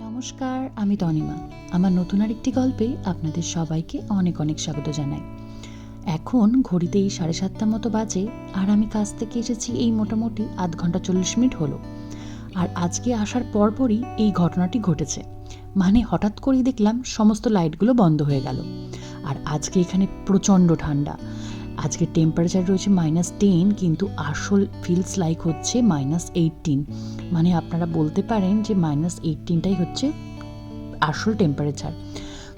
নমস্কার, আমি তনিমা। আমার নতুন আরেকটি গল্পে আপনাদের সবাইকে অনেক অনেক স্বাগত জানাই। এখন ঘড়িতে এই সাড়ে সাতটা মতো বাজে আর আমি কাজ থেকে এসেছি এই মোটামুটি আধ ঘণ্টা চল্লিশ মিনিট হলো। আর আজকে আসার পরপরই এই ঘটনাটি ঘটেছে। মানে হঠাৎ করেই দেখলাম সমস্ত লাইটগুলো বন্ধ হয়ে গেল। আর আজকে এখানে প্রচণ্ড ঠান্ডা। আজকে টেম্পারেচার রয়েছে মাইনাস টেন কিন্তু আসল ফিলস লাইক হচ্ছে মাইনাস এইটিন মানে আপনারা বলতে পারেন যে মাইনাস এইটিনটাই হচ্ছে আসল টেম্পারেচার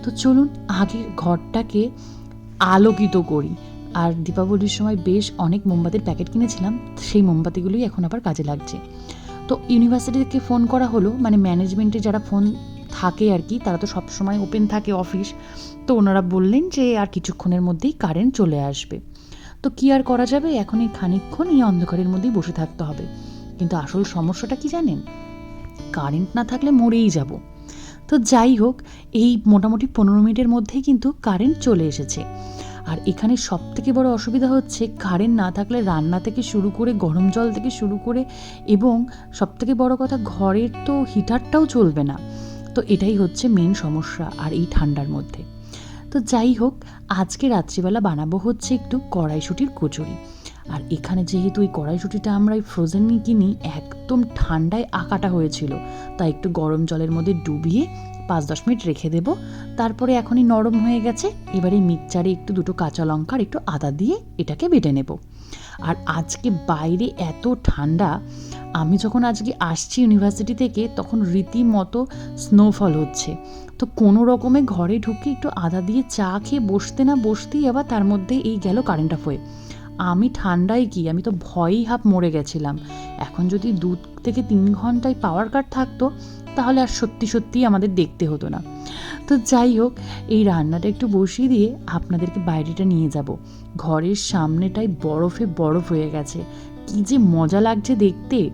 তো চলুন আগে ঘরটাকে আলোকিত করি। আর দীপাবলির সময় বেশ অনেক মোমবাতির প্যাকেট কিনেছিলাম, সেই মোমবাতিগুলোই এখন আবার কাজে লাগছে। তো ইউনিভার্সিটি থেকে ফোন করা হলো মানে ম্যানেজমেন্টে যারা ফোন থাকে আর কি, তারা তো সবসময় ওপেন থাকে অফিস তো ওনারা বললেন যে আর কিছুক্ষণের মধ্যেই কারেন্ট চলে আসবে। তো কি আর করা যাবে? এখন এই খানিকক্ষণ এই অন্ধকারের মধ্যেই বসে থাকতে হবে। কিন্তু আসল সমস্যাটা কি জানেন? কারেন্ট না থাকলে মরেই যাব। তো যাই হোক, এই মোটামুটি পনেরো মিনিটের মধ্যেই কিন্তু কারেন্ট চলে এসেছে। আর এখানে সব থেকে বড় অসুবিধা হচ্ছে কারেন্ট না থাকলে রান্না থেকে শুরু করে, গরম জল থেকে শুরু করে এবং সব থেকে বড় কথা, ঘরের তো হিটারটাও চলবে না। তো এটাই হচ্ছে মেন সমস্যা আর এই ঠান্ডার মধ্যে। তো যাই হোক, আজকে রাত্রিবেলা বানাবো হচ্ছে একটু কড়াইশুটির কচুরি। আর এখানে যেহেতু এই কড়াইশুটিটা আমরা এই ফ্রোজেন কিনি, একদম ঠান্ডায় আঁকাটা হয়েছিল। তাই একটু গরম জলের মধ্যে ডুবিয়ে পাঁচ দশ মিনিট রেখে দেব। তারপরে এখনই নরম হয়ে গেছে, এবারে মিক্সচারে একটু দুটো কাঁচা লঙ্কার একটু আদা দিয়ে এটাকে বেটে নেব। আর আজকে বাইরে এত ঠান্ডা, আমি যখন আজকে আসছি ইউনিভার্সিটি থেকে, তখন রীতিমতো স্নোফল হচ্ছে। তো কোনো রকমে ঘরে ঢুকে একটু আদা দিয়ে চা খেয়ে বসতে না বসতেই আবার তার মধ্যে এই গেল কারেন্ট অফ হয়ে। আমি ঠান্ডায় কি? আমি তো ভয়েই হাফ মরে গেছিলাম। এখন যদি দু থেকে তিন ঘন্টায় পাওয়ার কাট থাকতো, তাহলে আর সত্যি সত্যিই আমাদের দেখতে হতো না। তো যাই হোক, এই রান্নাটা একটু বসিয়ে দিয়ে আপনাদেরকে বাইরেটা নিয়ে যাব। ঘরের সামনেটাই বরফে বরফ হয়ে গেছে। কি যে মজা লাগছে দেখতে,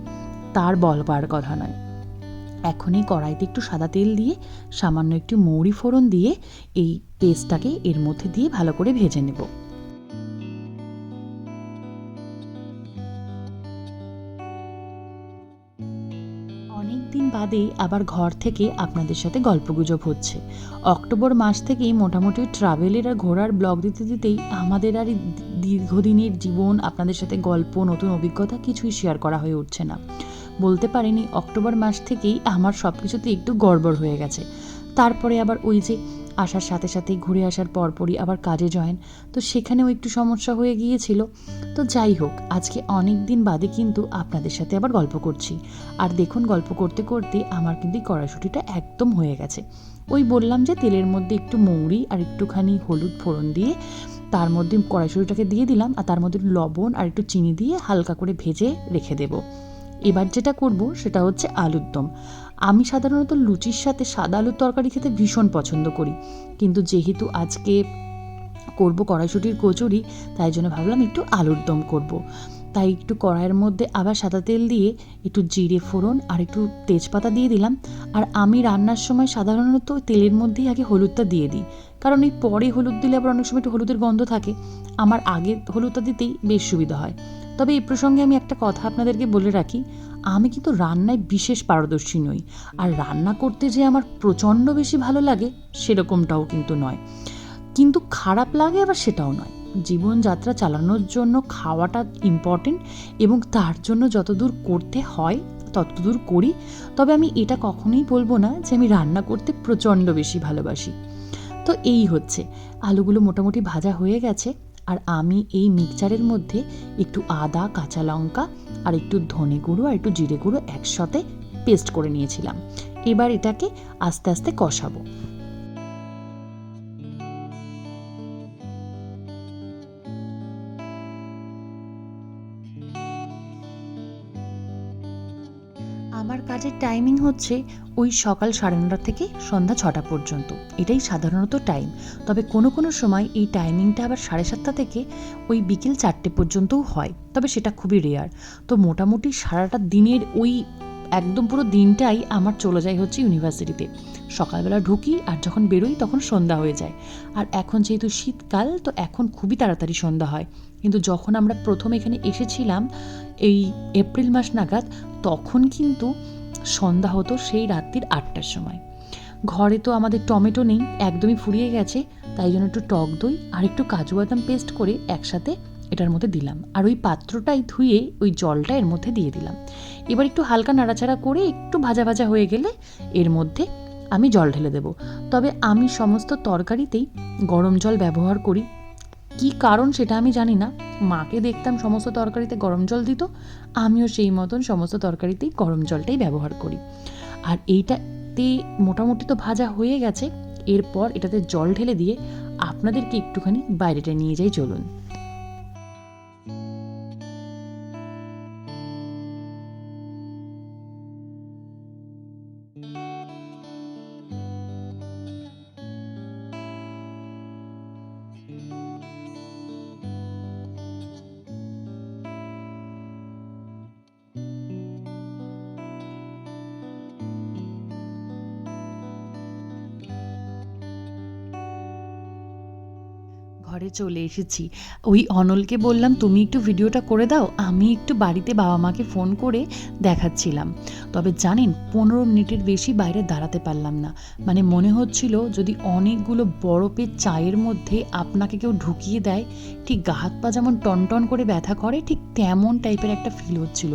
তার বলবার কথা নয়। এখনই কড়াইতে একটু সাদা তেল দিয়ে, সামান্য একটু মৌরি ফোড়ন দিয়ে এই পেস্টটাকে এর মধ্যে দিয়ে ভালো করে ভেজে নেব। অনেক দিন বাদে আবার ঘর থেকে আপনাদের সাথে গল্পগুজব হচ্ছে। অক্টোবর মাস থেকেই মোটামুটি ট্রাভেলের আর ঘোরার ব্লগ দিতে দিতেই আমাদের আর দীর্ঘদিনের জীবন, আপনাদের সাথে গল্প, নতুন অভিজ্ঞতা কিছুই শেয়ার করা হয়ে উঠছে না। বলতে পারিনি, অক্টোবর মাস থেকেই আমার সব কিছুতে একটু গড়বড় হয়ে গেছে। তারপরে আবার ওই যে আসার সাথে সাথেই ঘুরে আসার পরপরই আবার কাজে জয়েন তো সেখানেও একটু সমস্যা হয়ে গিয়েছিল। তো যাই হোক, আজকে অনেক দিন বাদে কিন্তু আপনাদের সাথে আবার গল্প করছি। আর দেখুন, গল্প করতে করতে আমার কিন্তু এই কড়াইশুটিটা একদম হয়ে গেছে। ওই বললাম যে তেলের মধ্যে একটু মৌরি আর একটুখানি হলুদ ফোড়ন দিয়ে তার মধ্যে কড়াইশুটিটাকে দিয়ে দিলাম আর তার মধ্যে লবণ আর একটু চিনি দিয়ে হালকা করে ভেজে রেখে দেবো। এবার যেটা করব সেটা হচ্ছে আলুর দম। আমি সাধারণত লুচির সাথে সাদা আলুর তরকারি খেতে ভীষণ পছন্দ করি। কিন্তু যেহেতু আজকে করব কড়াইশুটির কচুরি, তাই জন্য ভাবলাম একটু আলুর দম করব। তাই একটু কড়াইয়ের মধ্যে আবার সাদা তেল দিয়ে একটু জিরে ফোড়ন আর একটু তেজপাতা দিয়ে দিলাম। আর আমি রান্নার সময় সাধারণত তেলের মধ্যেই আগে হলুদটা দিয়ে দিই। কারণ এই পরে হলুদ দিলে আবার অনেক সময় একটু হলুদের গন্ধ থাকে। আমার আগে হলুদটা দিতেই বেশ সুবিধা হয়। তবে এই প্রসঙ্গে আমি একটা কথা আপনাদেরকে বলে রাখি। আমি কিন্তু রান্নায় বিশেষ পারদর্শী নই। আর রান্না করতে যে আমার প্রচণ্ড বেশি ভালো লাগে, সেরকমটাও কিন্তু নয়। কিন্তু খারাপ লাগে আবার সেটাও নয়। জীবনযাত্রা চালানোর জন্য খাওয়াটা ইম্পর্টেন্ট এবং তার জন্য যতদূর করতে হয়, ততদূর করি। তবে আমি এটা কখনোই বলব না যে আমি রান্না করতে প্রচণ্ড বেশি ভালোবাসি। তো এই হচ্ছে। আলুগুলো মোটামুটি ভাজা হয়ে গেছে। আর আমি এই মিক্সচারের মধ্যে একটু আদা, কাঁচা লঙ্কা আর একটু ধনে গুঁড়ো আর একটু জিরে গুঁড়ো একসাথে পেস্ট করে নিয়েছিলাম। এবার এটাকে আস্তে আস্তে কষাবো। আমার কাজের টাইমিং হচ্ছে ওই সকাল সাড়ে নটা থেকে সন্ধ্যা ছটা পর্যন্ত। এটাই সাধারণত টাইম তবে কোনো কোনো সময় এই টাইমিংটা আবার সাড়ে সাতটা থেকে ওই বিকেল চারটে পর্যন্তও হয়। তবে সেটা খুবই রেয়ার তো মোটামুটি সারাটা দিনের ওই একদম পুরো দিনটাই আমার চলে যায় হচ্ছে ইউনিভার্সিটিতে। সকালবেলা ঢুকি আর যখন বেরোই তখন সন্ধ্যা হয়ে যায়। আর এখন যেহেতু শীতকাল, তো এখন খুবই তাড়াতাড়ি সন্ধ্যা হয়। কিন্তু যখন আমরা প্রথম এখানে এসেছিলাম এই এপ্রিল মাস নাগাদ, তখন কিন্তু সন্ধ্যা হতো সেই রাত্রির আটটার সময়। ঘরে তো আমাদের টমেটো নেই, একদমই ফুরিয়ে গেছে, তাই জন্য একটু টক দই আর একটু কাজু বাদাম পেস্ট করে একসাথে এটার মধ্যে দিলাম। আর ওই পাত্রটাই ধুয়ে ওই জলটা এর মধ্যে দিয়ে দিলাম। এবার একটু হালকা নাড়াচাড়া করে একটু ভাজা ভাজা হয়ে গেলে এর মধ্যে আমি জল ঢেলে দেব। তবে আমি সমস্ত তরকারিতেই গরম জল ব্যবহার করি। কি কারণ সেটা আমি জানি না। মাকে দেখতাম সমস্ত তরকারিতে গরম জল দিত। আমিও সেই মতন সমস্ত তরকারিতেই গরম জলটাই ব্যবহার করি। আর এইটাতে মোটামুটি তো ভাজা হয়ে গেছে। এরপর এটাতে জল ঢেলে দিয়ে আপনাদেরকে একটুখানি বাইরেটা নিয়ে যাই চলুন। ঘরে চলে এসেছি। ওই অনলকে বললাম, তুমি একটু ভিডিওটা করে দাও। আমি একটু বাড়িতে বাবা মাকে ফোন করে দেখাচ্ছিলাম। তবে জানেন, পনেরো মিনিটের বেশি বাইরে দাঁড়াতে পারলাম না। মানে মনে হচ্ছিল যদি অনেকগুলো বরফের চায়ের মধ্যে আপনাকে কেউ ঢুকিয়ে দেয়, ঠিক গা হাত পা যেমন টনটন করে ব্যথা করে, ঠিক তেমন টাইপের একটা ফিল হচ্ছিল।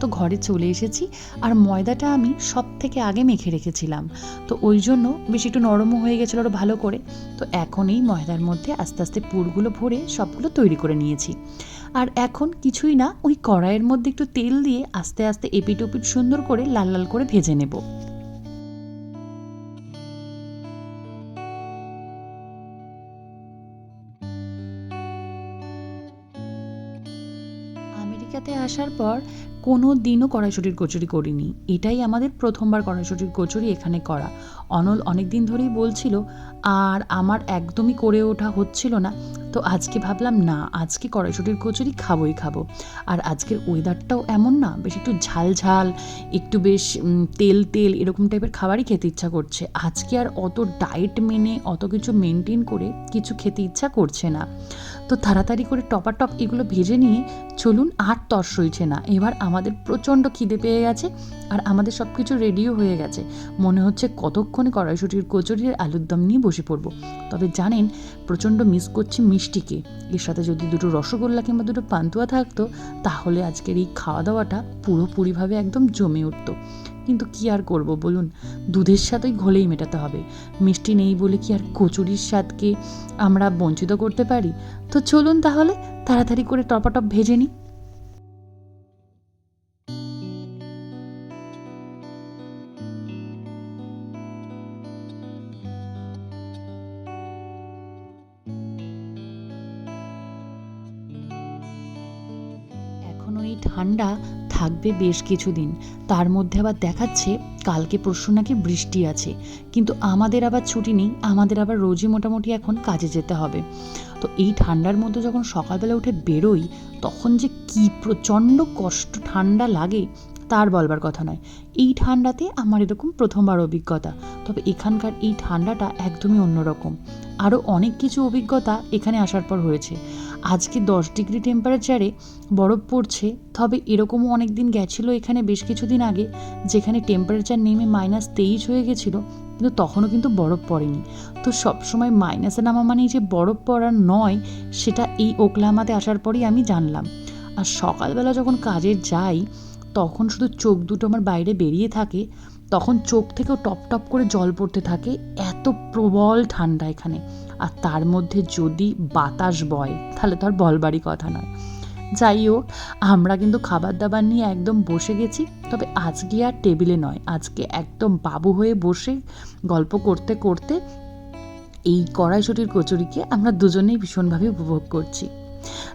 তো ঘরে চলে এসেছি আর ময়দাটা আমি সব থেকে আগে মেখে রেখেছিলাম। তো ওই জন্য বেশ একটু নরমও হয়ে গেছিল আরও ভালো করে। তো এখন এই ময়দার মধ্যে আস্তে আস্তে পুরগুলো ভরে সবগুলো তৈরি করে নিয়েছি। আর এখন কিছুই না, ওই কড়াইয়ের মধ্যে একটু তেল দিয়ে আস্তে আস্তে এপিট ওপিট সুন্দর করে লাল লাল করে ভেজে নেব। আমেরিকাতে আসার পর কোনো দিনও কড়াইশুটির কচুরি করিনি। এটাই আমাদের প্রথমবার কড়াইশুটির কচুরি এখানে করা। অনল অনেক দিন ধরেই বলছিল, আর আমার একদমই করে ওঠা হচ্ছিল না। তো আজকে ভাবলাম, না, আজকে কড়াইশুটির কচুরি খাবোই খাব। আর আজকের ওয়েদারটাও এমন না, বেশ একটু ঝাল ঝাল একটু বেশ তেল তেল এরকম টাইপের খাবারই খেতে ইচ্ছা করছে। আজকে আর অত ডায়েট মেনে অত কিছু মেনটেন করে কিছু খেতে ইচ্ছা করছে না। তো তাড়াতাড়ি করে টপাটপ এগুলো ভেজে নিয়ে চলুন আর তর সইছে না। এবার আমাদের প্রচণ্ড খিদে পেয়ে গেছে আর আমাদের সব কিছু রেডিও হয়ে গেছে। মনে হচ্ছে কতক্ষণে কড়াইশুটির কচুরি আর আলুর দম নিয়ে বসে পড়ব। তবে জানেন, প্রচণ্ড মিস করছি মিষ্টিকে। এর সাথে যদি দুটো রসগোল্লা কিংবা দুটো পান্তুয়া থাকতো, তাহলে আজকের এই খাওয়া দাওয়াটা পুরোপুরিভাবে একদম জমে উঠতো। কিন্তু কি আর করব বলুন? দুধের সাথেই ঘোলেই মেটাতে হবে। মিষ্টি নেই বলে কি আর কচুরির স্বাদকে আমরা বঞ্চিত করতে পারি? তো চলুন তাহলে, তাড়াতাড়ি করে টপাটপ ভেজে নিই। ঠান্ডা থাকবে বেশ কিছুদিন। তার মধ্যে আবার দেখাচ্ছে, কালকে পরশু নাকি বৃষ্টি আছে। কিন্তু আমাদের আবার ছুটি নেই, আমাদের আবার রোজই মোটামুটি এখন কাজে যেতে হবে। তো এই ঠান্ডার মধ্যে যখন সকালবেলা উঠে বেরোই, তখন যে কি প্রচণ্ড কষ্ট ঠান্ডা লাগে, তার বলবার কথা নয়। এই ঠান্ডাতে আমার এরকম প্রথমবার অভিজ্ঞতা। তবে এখানকার এই ঠান্ডাটা একদমই অন্যরকম। আরও অনেক কিছু অভিজ্ঞতা এখানে আসার পর হয়েছে। আজকে দশ ডিগ্রি টেম্পারেচারে বরফ পড়ছে, তবে এরকমও অনেক দিন গেছিল এখানে বেশ কিছুদিন আগে, যেখানে টেম্পারেচার নেমে মাইনাস তেইশ হয়ে গেছিল, কিন্তু তখনও কিন্তু বরফ পড়েনি। তো সবসময় মাইনাসে নামা মানেই যে বরফ পড়া নয়, সেটা এই ওকলাহামাতে আসার পরই আমি জানলাম। আর সকালবেলা যখন কাজে যাই, তখন শুধু চোখ দুটো আমার বাইরে বেরিয়ে থাকে তখন চোখ থেকেও টপ টপ করে জল পড়তে থাকে, এত প্রবল ঠান্ডা এখানে। আর তার মধ্যে যদি বাতাস বয়, তাহলে তো আর বলবারই কথা নয়। যাই হোক, আমরা কিন্তু খাবার দাবার নিয়ে একদম বসে গেছি, তবে আজকে আর টেবিলে নয়। আজকে একদম বাবু হয়ে বসে গল্প করতে করতে এই কড়াইশুটির কচুরিকে আমরা দুজনেই ভীষণভাবে উপভোগ করছি।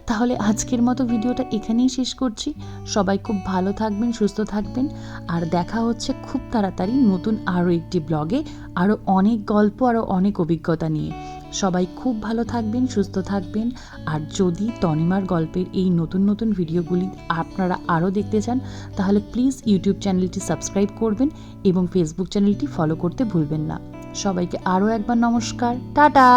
তাহলে আজকের মতো ভিডিওটা এখানেই শেষ করছি। সবাই খুব ভালো থাকবেন, সুস্থ থাকবেন। আর দেখা হচ্ছে খুব তাড়াতাড়ি নতুন আরও একটি ব্লগে আরও অনেক গল্প, আরও অনেক অভিজ্ঞতা নিয়ে। সবাই খুব ভালো থাকবেন, সুস্থ থাকবেন। আর যদি তনিমার গল্পের এই নতুন নতুন ভিডিওগুলি আপনারা আরও দেখতে চান, তাহলে প্লিজ ইউটিউব চ্যানেলটি সাবস্ক্রাইব করবেন এবং ফেসবুক চ্যানেলটি ফলো করতে ভুলবেন না। সবাইকে আরও একবার নমস্কার। টাটা!